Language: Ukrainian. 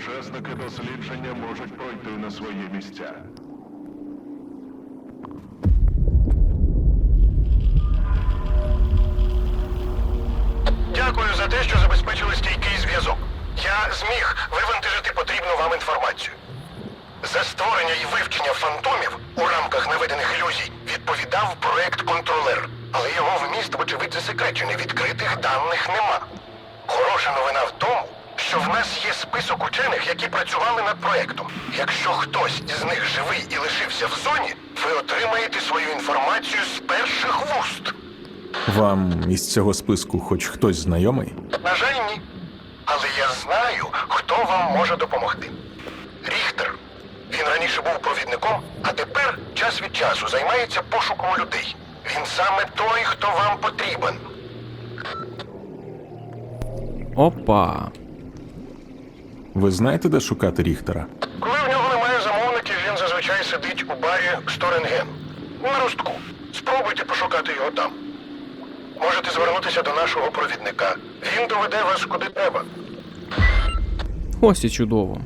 учасники дослідження можуть пройти на свої місця. Дякую за те, що забезпечили стійкий зв'язок. Я зміг вивантажити потрібну вам інформацію. За створення і вивчення фантомів у рамках наведених ілюзій відповідав проект контролер, але його вміст, вочевидь, засекречений. Відкритих даних нема. Хороша новина в тому, що в нас є список учених, які працювали над проектом. Якщо хтось із них живий і лишився в зоні, ви отримаєте свою інформацію з перших вуст. Вам із цього списку хоч хтось знайомий? На жаль, ні. Але я знаю, хто вам може допомогти. Ріхтер. Він раніше був провідником, а тепер час від часу займається пошуком людей. Він саме той, хто вам потрібен. Опа. Ви знаєте, де шукати Ріхтера? Коли в нього немає замовників, він зазвичай сидить у барі Сторенген. На ростку. Спробуйте пошукати його там. Можете звернутися до нашого провідника. Він доведе вас куди треба. Ось і чудово.